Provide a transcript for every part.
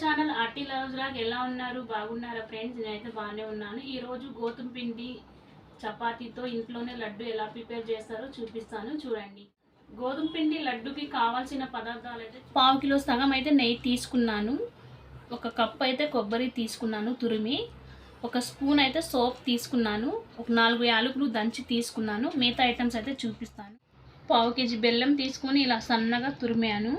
Channel RT loves log ఎలా ఉన్నారు? బాగున్నారా ఫ్రెండ్స్? నేనైతే బాగానే ఉన్నాను. ఈరోజు గోధుమ పిండి చపాతీతో ఇంట్లోనే లడ్డు ఎలా ప్రిపేర్ చేస్తారో చూపిస్తాను. చూడండి. గోధుమ పిండి లడ్డుకి కావాల్సిన పదార్థాలు అయితే పావు కిలో సగం అయితే నెయ్యి తీసుకున్నాను. ఒక కప్ అయితే కొబ్బరి తీసుకున్నాను తురిమి. ఒక స్పూన్ అయితే సోప్ తీసుకున్నాను. ఒక నాలుగు యాలకులు దంచి తీసుకున్నాను. మిగతా ఐటమ్స్ అయితే చూపిస్తాను. పావు కేజీ బెల్లం తీసుకొని ఇలా సన్నగా తురిమాను.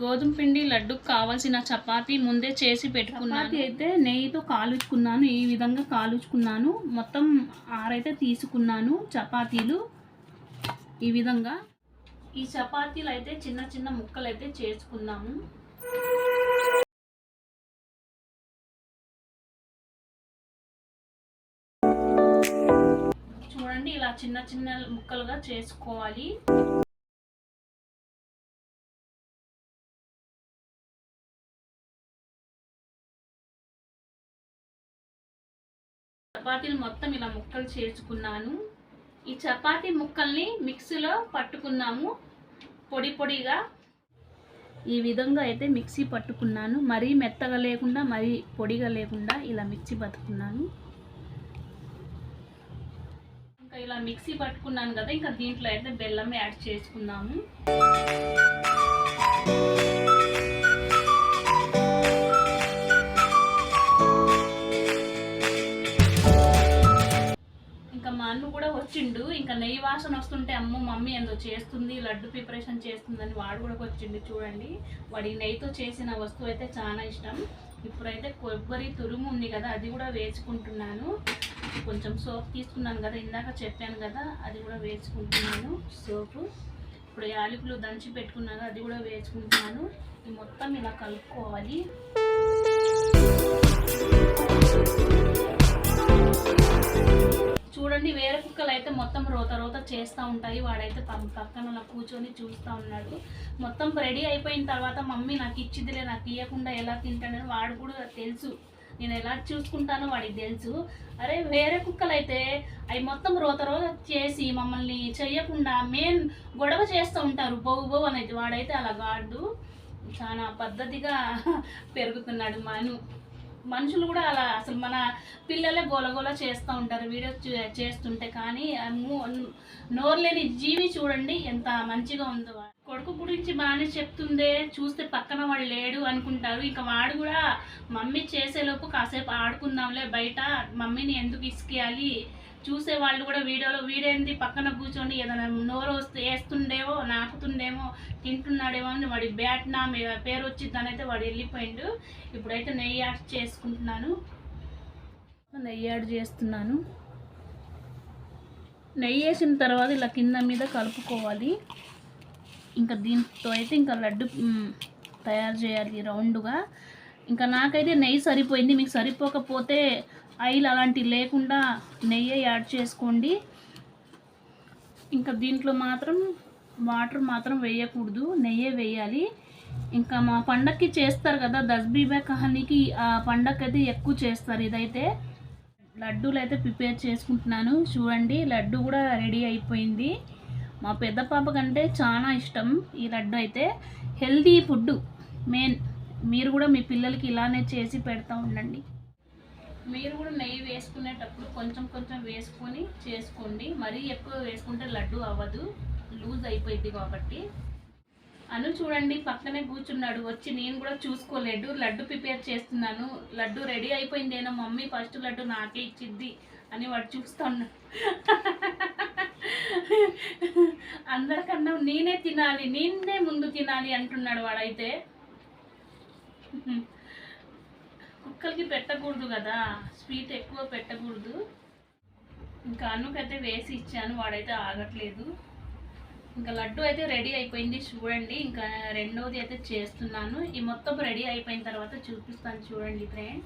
గోధుమ పిండి లడ్డుకు కావాల్సిన చపాతీ ముందే చేసి పెట్టుకున్నాను. అయితే నెయ్యితో కాలుచుకున్నాను ఈ విధంగా కాలుచుకున్నాను. మొత్తం ఆరైతే తీసుకున్నాను చపాతీలు. ఈ విధంగా ఈ చపాతీలు అయితే చిన్న చిన్న ముక్కలు అయితే చేసుకున్నాము. చూడండి ఇలా చిన్న చిన్న ముక్కలుగా చేసుకోవాలి. చపాతీలు మొత్తం ఇలా ముక్కలు చేసుకున్నాను ఈ చపాతీ ముక్కల్ని మిక్సీలో పట్టుకున్నాము. పొడి పొడిగా. ఈ విధంగా అయితే మిక్సీ పట్టుకున్నాను. మరీ మెత్తగా లేకుండా మరీ పొడిగా లేకుండా ఇలా మిక్సీ పట్టుకున్నాను. ఇంకా ఇలా మిక్సీ పట్టుకున్నాను కదా ఇంకా దీంట్లో అయితే బెల్లం యాడ్ చేసుకున్నాము. వాసన వస్తుంటే అమ్మ మమ్మీ ఏందో చేస్తుంది లడ్డు ప్రిపరేషన్ చేస్తుందని వాడు కూడా వచ్చింది చూడండి. వాడి నెయ్యితో చేసిన వస్తువు అయితే చాలా ఇష్టం. ఇప్పుడైతే కొబ్బరి తురుము ఉంది కదా అది కూడా వేసుకుంటున్నాను. కొంచెం సోప్ తీసుకున్నాను కదా ఇందాక చెప్పాను కదా అది కూడా వేసుకుంటున్నాను. సోపు. ఇప్పుడు యాలకులు దంచి పెట్టుకున్నాను అది కూడా వేసుకుంటున్నాను. ఈ మొత్తం ఇలా కలుపుకోవాలి. రోత రోత చేస్తూ ఉంటాయి. వాడైతే పం- పక్కన అలా కూర్చొని చూస్తూ ఉన్నాడు. మొత్తం రెడీ అయిపోయిన తర్వాత మమ్మీ నాకు ఇచ్చిదిలే నాకు ఇవ్వకుండా ఎలా తింటాడని వాడు కూడా తెలుసు. నేను ఎలా చూసుకుంటానో వాడికి తెలుసు. అరే వేరే కుక్కలు అయితే అవి మొత్తం రోత రోత చేసి మమ్మల్ని చేయకుండా మెయిన్ గొడవ చేస్తూ ఉంటారు. బొవ్వు బొవ్వు అనేది వాడైతే అలా గాడు చాలా పద్ధతిగా పెరుగుతున్నాడు మాను. మనుషులు కూడా అలా అసలు మన పిల్లలే గోలగోల చేస్తూ ఉంటారు వీడియో చేస్తుంటే కానీ నోర్లేని నోరు లేని జీవి చూడండి ఎంత మంచిగా ఉందో. కొడుకు గురించి బాగానే చెప్తుందే చూస్తే పక్కన వాడు లేడు అనుకుంటారు. ఇంకా వాడు కూడా మమ్మీ చేసేలోపు కాసేపు ఆడుకుందాంలే బయట మమ్మీని ఎందుకు ఇసుకేయాలి? చూసే వాళ్ళు కూడా వీడియోలో వీడేంది పక్కన కూర్చొని ఏదైనా నోరు వస్తే వేస్తుండేమో నాకుతుండేమో తింటున్నాడేమో అని వాడి బ్యాట్ నా పేరు వచ్చిందని అయితే వాడు వెళ్ళిపోయిండు. ఇప్పుడైతే నెయ్యి యాడ్ చేసుకుంటున్నాను. నెయ్యి యాడ్ చేస్తున్నాను. నెయ్యి వేసిన తర్వాత ఇలా కింద మీద కలుపుకోవాలి. ఇంకా దీంతో అయితే ఇంకా లడ్డు తయారు చేయాలి రౌండ్గా. ఇంకా నాకైతే నెయ్యి సరిపోయింది. మీకు సరిపోకపోతే ఆయిల్ అలాంటివి లేకుండా నెయ్యి యాడ్ చేసుకోండి. ఇంకా దీంట్లో మాత్రం వాటర్ మాత్రం వేయకూడదు. నెయ్యే వేయాలి. ఇంకా మా పండక్కి చేస్తారు కదా దస్బీబా కహానీకి ఆ పండక్కి అయితే ఎక్కువ చేస్తారు ఇదైతే. లడ్డూలు అయితే ప్రిపేర్ చేసుకుంటున్నాను. చూడండి లడ్డు కూడా రెడీ అయిపోయింది. మా పెద్ద పాప కంటే చాలా ఇష్టం ఈ లడ్డు అయితే. Healthy food main. మీరు కూడా మీ పిల్లలకి ఇలానే చేసి పెడతా ఉండండి. మీరు కూడా నెయ్యి వేసుకునేటప్పుడు కొంచెం కొంచెం వేసుకొని చేసుకోండి. మరీ ఎక్కువ వేసుకుంటే లడ్డు అవ్వదు. లూజ్ అయిపోయింది కాబట్టి. అను చూడండి పక్కనే కూర్చున్నాడు. వచ్చి నేను కూడా చూసుకోలేడు లడ్డు ప్రిపేర్ చేస్తున్నాను. లడ్డు రెడీ అయిపోయిందేనో మమ్మీ ఫస్ట్ లడ్డు నాకే ఇచ్చిద్ది అని వాడు చూస్తున్నాడు అందరికన్నా నేనే తినాలి నేనే ముందు తినాలి అంటున్నాడు వాడైతే. కుక్కలకి పెట్టకూడదు కదా స్వీట్ ఎక్కువ పెట్టకూడదు. ఇంకా అన్నుకైతే వేసి ఇచ్చాను వాడైతే ఆగట్లేదు. ఇంకా లడ్డు అయితే రెడీ అయిపోయింది చూడండి ఇంకా రెండోది అయితే చేస్తున్నాను. ఈ మొత్తం రెడీ అయిపోయిన తర్వాత చూపిస్తాను చూడండి ఫ్రెండ్.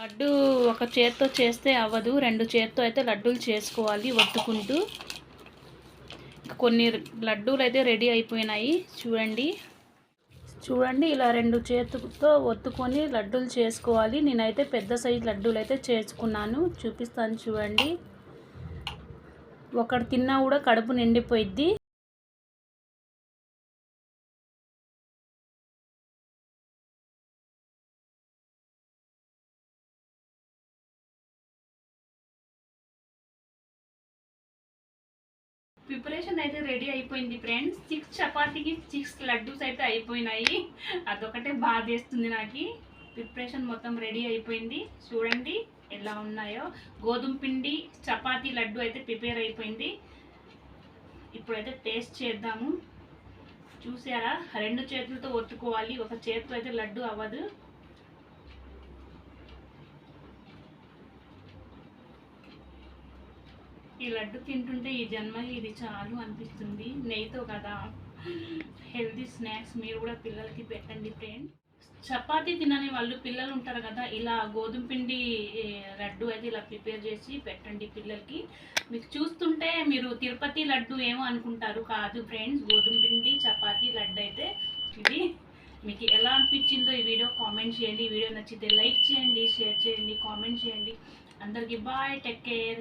లడ్డు ఒక చేత్తో చేస్తే అవ్వదు రెండు చేత్తో అయితే లడ్డూలు చేసుకోవాలి వత్తుకుంటూ. కొన్ని లడ్డూలు అయితే రెడీ అయిపోయినాయి. చూడండి. చూడండి ఇలా రెండు చేతులతో ఒత్తుకొని లడ్డూలు చేసుకోవాలి. నేనైతే పెద్ద సైజు లడ్డూలు అయితే చేసుకున్నాను. చూపిస్తాను చూడండి. ఒకటి తిన్నా కూడా కడుపు నిండిపోయిద్ది. ప్రిపరేషన్ అయితే రెడీ అయిపోయింది ఫ్రెండ్స్. సిక్స్ చపాతీకి సిక్స్ లడ్డూస్ అయితే అయిపోయినాయి. అదొకటే బాధేస్తుంది నాకు. ప్రిపరేషన్ మొత్తం రెడీ అయిపోయింది. చూడండి ఎలా ఉన్నాయో. గోధుమ పిండి చపాతీ లడ్డు అయితే ప్రిపేర్ అయిపోయింది. ఇప్పుడైతే టేస్ట్ చేద్దాము. చూసారా? రెండు చేతులతో ఒత్తుకోవాలి. ఒక చేతితో అయితే లడ్డు అవ్వదు. ఈ లడ్డు తింటుంటే ఈ జన్మకి ఇది చాలు అనిపిస్తుంది. నెయ్యితో కదా. హెల్తీ స్నాక్స్ మీరు కూడా పిల్లలకి పెట్టండి ఫ్రెండ్ చపాతీ తినని వాళ్ళు పిల్లలు ఉంటారు కదా ఇలా గోధుమ పిండి లడ్డు అయితే ఇలా ప్రిపేర్ చేసి పెట్టండి పిల్లలకి. మీకు చూస్తుంటే మీరు తిరుపతి లడ్డు ఏమో అనుకుంటారు కాదు ఫ్రెండ్స్ గోధుమ పిండి చపాతీ లడ్డు అయితే ఇది మీకు ఎలా అనిపించిందో ఈ వీడియో కామెంట్ చేయండి. ఈ వీడియో నచ్చితే లైక్ చేయండి షేర్ చేయండి కామెంట్ చేయండి. అందరికీ బాయ్ టేక్ కేర్